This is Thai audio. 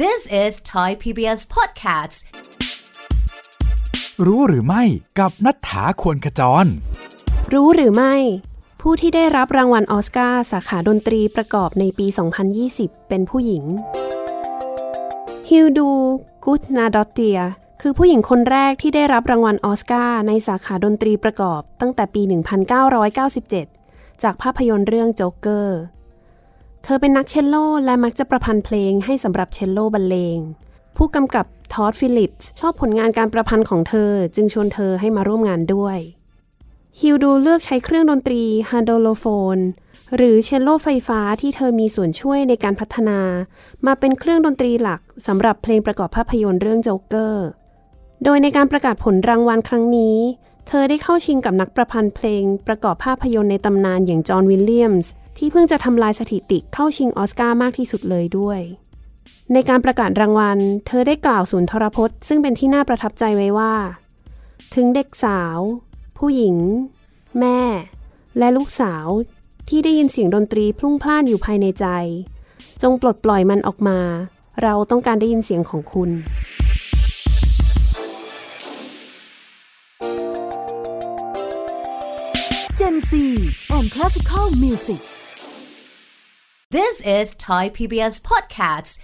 This is Thai PBS Podcasts. รู้หรือไม่กับนัฐถาควรขจร รู้หรือไม่ ผู้ที่ได้รับรางวัลออสการ์สาขาดนตรีประกอบในปี 2020 เป็นผู้หญิง ฮิลดูกุตนาดอตเตีย คือผู้หญิงคนแรกที่ได้รับรางวัลออสการ์ในสาขาดนตรีประกอบตั้งแต่ปี 1997 จากภาพยนตร์เรื่องโจ๊กเกอร์ เธอเป็นนักเชลโลและมักจะประพันธ์เพลงให้สำหรับเชลโลบรรเลง ผู้กำกับทอดฟิลิปส์ชอบผลงานการประพันธ์ของเธอจึงชวนเธอให้มาร่วมงานด้วยฮิวดูเลือกใช้เครื่องดนตรีฮาร์โดโลโฟน หรือเชลโลไฟฟ้าที่เธอมีส่วนช่วยในการพัฒนา มาเป็นเครื่องดนตรีหลักสำหรับเพลงประกอบภาพยนตร์เรื่องโจ๊กเกอร์ โดยในการประกาศผลรางวัลครั้งนี้ เธอได้เข้าชิงกับนักประพันธ์เพลงประกอบภาพยนตร์ในตำนานอย่างจอห์นวิลเลียมส์ ที่เพิ่งจะทำลายสถิติเข้าชิงออสการ์มากที่สุดเลยด้วย ในการประกาศรางวัล เธอได้กล่าวสุนทรพจน์ ซึ่งเป็นที่น่าประทับใจไว้ว่า ถึงเด็กสาว ผู้หญิง แม่ และลูกสาว ที่ได้ยินเสียงดนตรีพลุ่งพล่านอยู่ภายในใจ จงปลดปล่อยมันออกมา เราต้องการได้ยินเสียงของคุณ Gen Z and Classical Music This is Thai PBS Podcasts.